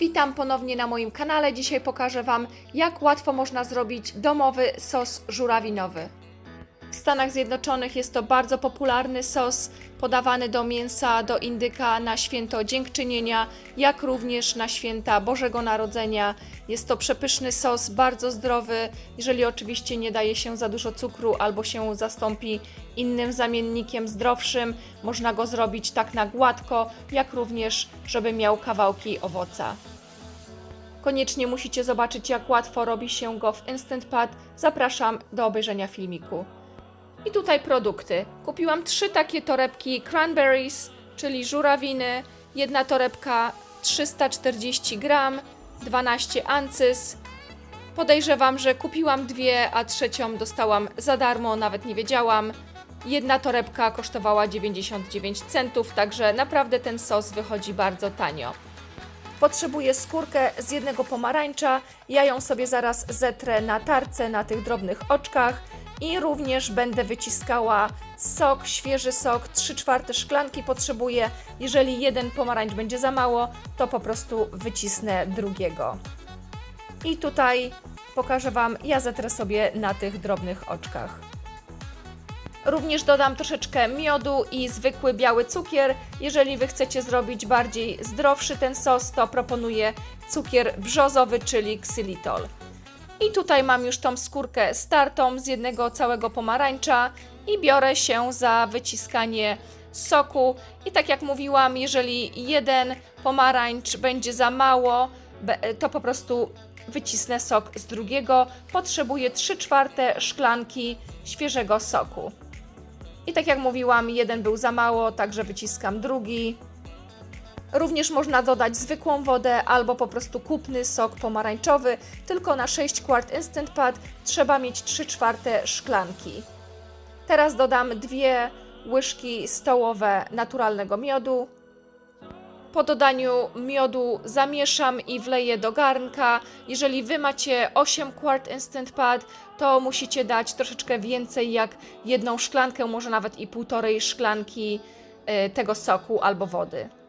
Witam ponownie na moim kanale. Dzisiaj pokażę Wam, jak łatwo można zrobić domowy sos żurawinowy. W Stanach Zjednoczonych jest to bardzo popularny sos podawany do mięsa, do indyka na święto dziękczynienia, jak również na święta Bożego Narodzenia. Jest to przepyszny sos, bardzo zdrowy, jeżeli oczywiście nie daje się za dużo cukru albo się zastąpi innym zamiennikiem zdrowszym. Można go zrobić tak na gładko, jak również, żeby miał kawałki owoca. Koniecznie musicie zobaczyć, jak łatwo robi się go w Instant Pot. Zapraszam do obejrzenia filmiku. I tutaj produkty. Kupiłam trzy takie torebki cranberries, czyli żurawiny. Jedna torebka 340 gram, 12 ancys. Podejrzewam, że kupiłam dwie, a trzecią dostałam za darmo, nawet nie wiedziałam. Jedna torebka kosztowała 99 centów, także naprawdę ten sos wychodzi bardzo tanio. Potrzebuję skórkę z jednego pomarańcza. Ja ją sobie zaraz zetrę na tarce na tych drobnych oczkach i również będę wyciskała sok, świeży sok, 3 czwarte szklanki potrzebuję. Jeżeli jeden pomarańcz będzie za mało, to po prostu wycisnę drugiego. I tutaj pokażę Wam, ja zetrę sobie na tych drobnych oczkach. Również dodam troszeczkę miodu i zwykły biały cukier. Jeżeli Wy chcecie zrobić bardziej zdrowszy ten sos, to proponuję cukier brzozowy, czyli ksylitol. I tutaj mam już tą skórkę startą z jednego całego pomarańcza i biorę się za wyciskanie soku. I tak jak mówiłam, jeżeli jeden pomarańcz będzie za mało, to po prostu wycisnę sok z drugiego. Potrzebuję 3 czwarte szklanki świeżego soku. I tak jak mówiłam, jeden był za mało, także wyciskam drugi. Również można dodać zwykłą wodę albo po prostu kupny sok pomarańczowy, tylko na 6 quart Instant Pot trzeba mieć 3 czwarte szklanki. Teraz dodam dwie łyżki stołowe naturalnego miodu. Po dodaniu miodu zamieszam i wleję do garnka. Jeżeli Wy macie 8 quart Instant Pot, to musicie dać troszeczkę więcej, jak jedną szklankę, może nawet i półtorej szklanki y, tego soku albo wody.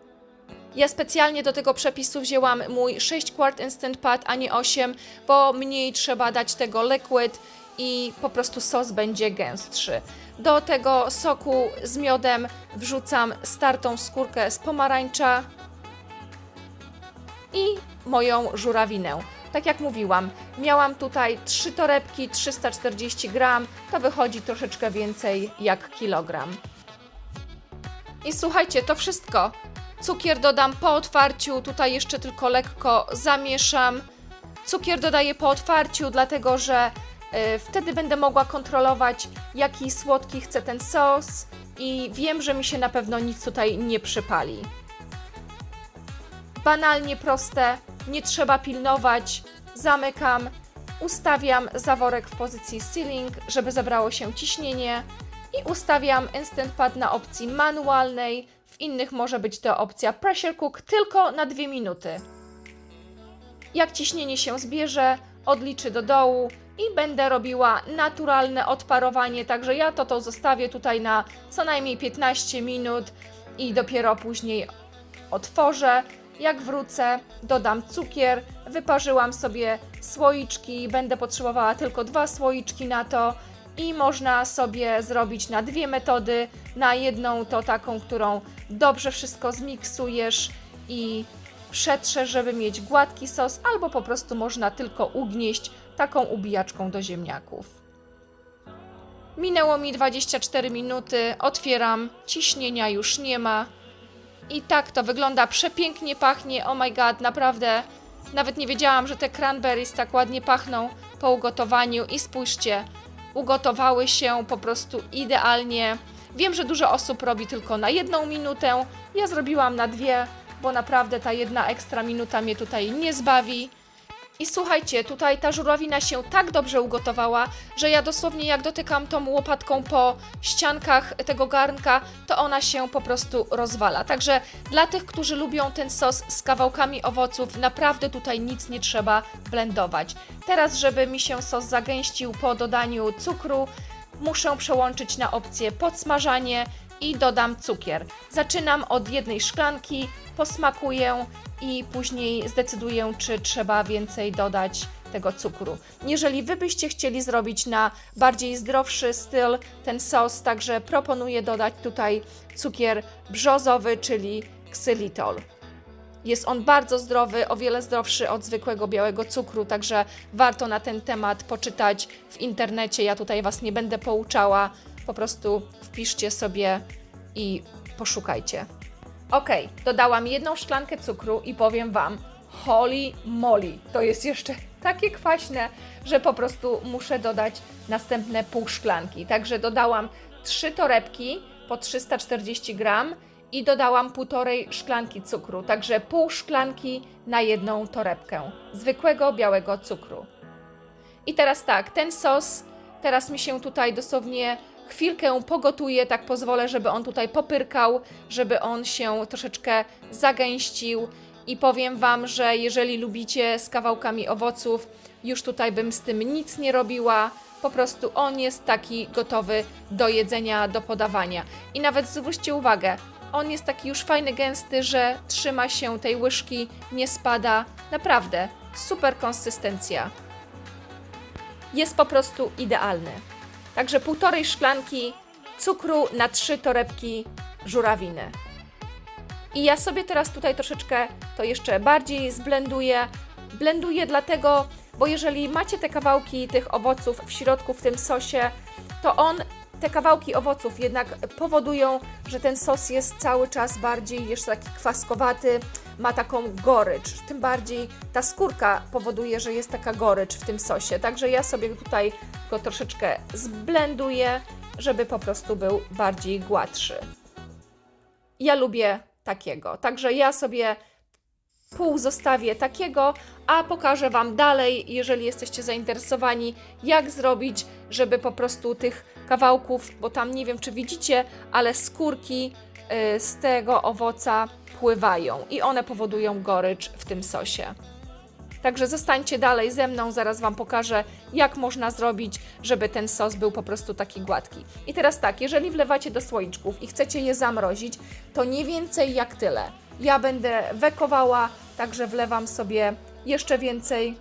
Ja specjalnie do tego przepisu wzięłam mój 6 quart Instant Pot, a nie 8, bo mniej trzeba dać tego liquid i po prostu sos będzie gęstszy. Do tego soku z miodem wrzucam startą skórkę z pomarańcza i moją żurawinę. Tak jak mówiłam, miałam tutaj 3 torebki, 340 gram, to wychodzi troszeczkę więcej jak kilogram. I słuchajcie, to wszystko. Cukier dodam po otwarciu, tutaj jeszcze tylko lekko zamieszam. Cukier dodaję po otwarciu, dlatego że y, wtedy będę mogła kontrolować, jaki słodki chcę ten sos i wiem, że mi się na pewno nic tutaj nie przypali. Banalnie proste, nie trzeba pilnować. Zamykam, ustawiam zaworek w pozycji sealing, żeby zabrało się ciśnienie i ustawiam Instant Pot na opcji manualnej. Innych może być to opcja Pressure Cook tylko na 2 minuty. Jak ciśnienie się zbierze, odliczy do dołu i będę robiła naturalne odparowanie, także ja to to zostawię tutaj na co najmniej 15 minut i dopiero później otworzę. Jak wrócę, dodam cukier, wyparzyłam sobie słoiczki, będę potrzebowała tylko dwa słoiczki na to i można sobie zrobić na dwie metody. Na jedną to taką, którą dobrze wszystko zmiksujesz i przetrzesz, żeby mieć gładki sos, albo po prostu można tylko ugnieść taką ubijaczką do ziemniaków. Minęło mi 24 minuty, otwieram, ciśnienia już nie ma. I tak to wygląda, przepięknie pachnie, oh my god, naprawdę. Nawet nie wiedziałam, że te cranberries tak ładnie pachną po ugotowaniu i spójrzcie, ugotowały się po prostu idealnie. Wiem, że dużo osób robi tylko na jedną minutę, ja zrobiłam na dwie, bo naprawdę ta jedna ekstra minuta mnie tutaj nie zbawi. I słuchajcie, tutaj ta żurawina się tak dobrze ugotowała, że ja dosłownie jak dotykam tą łopatką po ściankach tego garnka, to ona się po prostu rozwala. Także dla tych, którzy lubią ten sos z kawałkami owoców, naprawdę tutaj nic nie trzeba blendować. Teraz, żeby mi się sos zagęścił po dodaniu cukru, muszę przełączyć na opcję podsmażanie i dodam cukier. Zaczynam od jednej szklanki, posmakuję i później zdecyduję, czy trzeba więcej dodać tego cukru. Jeżeli Wy byście chcieli zrobić na bardziej zdrowszy styl ten sos, także proponuję dodać tutaj cukier brzozowy, czyli ksylitol. Jest on bardzo zdrowy, o wiele zdrowszy od zwykłego białego cukru, także warto na ten temat poczytać w internecie. Ja tutaj Was nie będę pouczała, po prostu wpiszcie sobie i poszukajcie. Ok, dodałam jedną szklankę cukru i powiem Wam, holy moly, to jest jeszcze takie kwaśne, że po prostu muszę dodać następne pół szklanki. Także dodałam trzy torebki po 340 gram i dodałam półtorej szklanki cukru, także pół szklanki na jedną torebkę zwykłego białego cukru. I teraz tak, ten sos teraz mi się tutaj dosłownie chwilkę pogotuje, tak pozwolę, żeby on tutaj popyrkał, żeby on się troszeczkę zagęścił i powiem Wam, że jeżeli lubicie z kawałkami owoców, już tutaj bym z tym nic nie robiła. Po prostu on jest taki gotowy do jedzenia, do podawania. I nawet zwróćcie uwagę, on jest taki już fajny, gęsty, że trzyma się tej łyżki, nie spada. Naprawdę, super konsystencja. Jest po prostu idealny. Także półtorej szklanki cukru na trzy torebki żurawiny. I ja sobie teraz tutaj troszeczkę to jeszcze bardziej zblenduję. Blenduję dlatego, bo jeżeli macie te kawałki tych owoców w środku w tym sosie, to on, te kawałki owoców jednak powodują, że ten sos jest cały czas bardziej jeszcze taki kwaskowaty, ma taką gorycz. Tym bardziej ta skórka powoduje, że jest taka gorycz w tym sosie. Także ja sobie tutaj go troszeczkę zblenduję, żeby po prostu był bardziej gładszy. Ja lubię takiego. Także ja sobie pół zostawię takiego, a pokażę Wam dalej, jeżeli jesteście zainteresowani, jak zrobić, żeby po prostu tych kawałków, bo tam nie wiem, czy widzicie, ale skórki y, z tego owoca pływają i one powodują gorycz w tym sosie. Także zostańcie dalej ze mną, zaraz Wam pokażę, jak można zrobić, żeby ten sos był po prostu taki gładki. I teraz tak, jeżeli wlewacie do słoiczków i chcecie je zamrozić, to nie więcej jak tyle. Ja będę wekowała, także wlewam sobie jeszcze więcej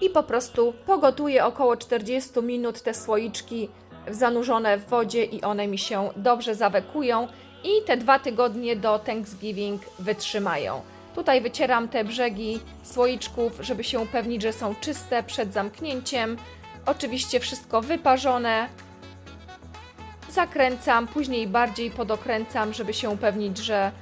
i po prostu pogotuję około 40 minut te słoiczki zanurzone w wodzie i one mi się dobrze zawekują i te dwa tygodnie do Thanksgiving wytrzymają. Tutaj wycieram te brzegi słoiczków, żeby się upewnić, że są czyste przed zamknięciem. Oczywiście wszystko wyparzone. Zakręcam, później bardziej podokręcam, żeby się upewnić, że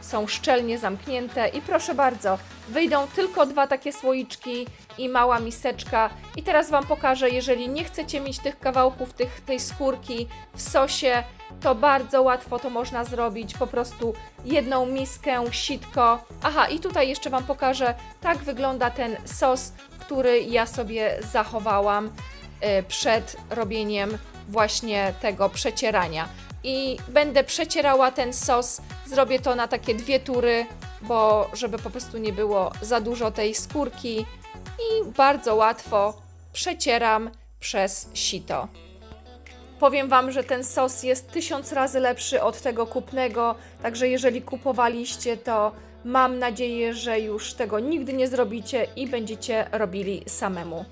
są szczelnie zamknięte. I proszę bardzo, wyjdą tylko dwa takie słoiczki i mała miseczka. I teraz Wam pokażę, jeżeli nie chcecie mieć tych kawałków, tych, tej skórki w sosie, to bardzo łatwo to można zrobić. Po prostu jedną miskę, sitko. Aha, i tutaj jeszcze Wam pokażę, tak wygląda ten sos, który ja sobie zachowałam y, przed robieniem właśnie tego przecierania. I będę przecierała ten sos, zrobię to na takie dwie tury, bo żeby po prostu nie było za dużo tej skórki i bardzo łatwo przecieram przez sito. Powiem Wam, że ten sos jest tysiąc razy lepszy od tego kupnego, także jeżeli kupowaliście, to mam nadzieję, że już tego nigdy nie zrobicie i będziecie robili samemu.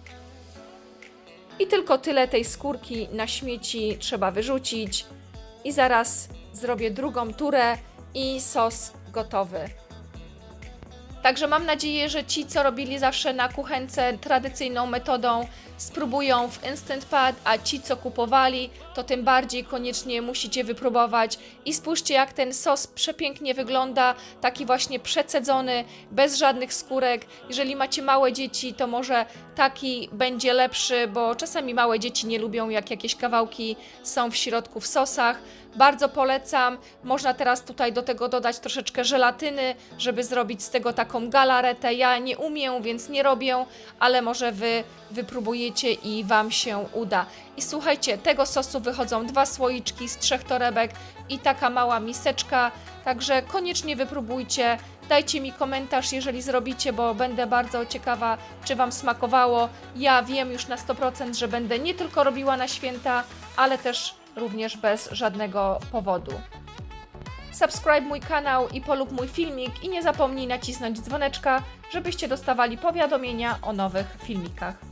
I tylko tyle tej skórki na śmieci trzeba wyrzucić. I zaraz zrobię drugą turę i sos gotowy. Także mam nadzieję, że ci, co robili zawsze na kuchence tradycyjną metodą, spróbują w Instant Pad, a ci, co kupowali, to tym bardziej koniecznie musicie wypróbować. I spójrzcie, jak ten sos przepięknie wygląda, taki właśnie przecedzony, bez żadnych skórek. Jeżeli macie małe dzieci, to może taki będzie lepszy, bo czasami małe dzieci nie lubią, jak jakieś kawałki są w środku w sosach. Bardzo polecam. Można teraz tutaj do tego dodać troszeczkę żelatyny, żeby zrobić z tego taką galaretę. Ja nie umiem, więc nie robię, ale może wy wypróbujecie i wam się uda. I słuchajcie, tego sosu wychodzą dwa słoiczki z trzech torebek i taka mała miseczka, także koniecznie wypróbujcie. Dajcie mi komentarz, jeżeli zrobicie, bo będę bardzo ciekawa, czy Wam smakowało. Ja wiem już na 100%, że będę nie tylko robiła na święta, ale też również bez żadnego powodu. Subskryb mój kanał i polub mój filmik i nie zapomnij nacisnąć dzwoneczka, żebyście dostawali powiadomienia o nowych filmikach.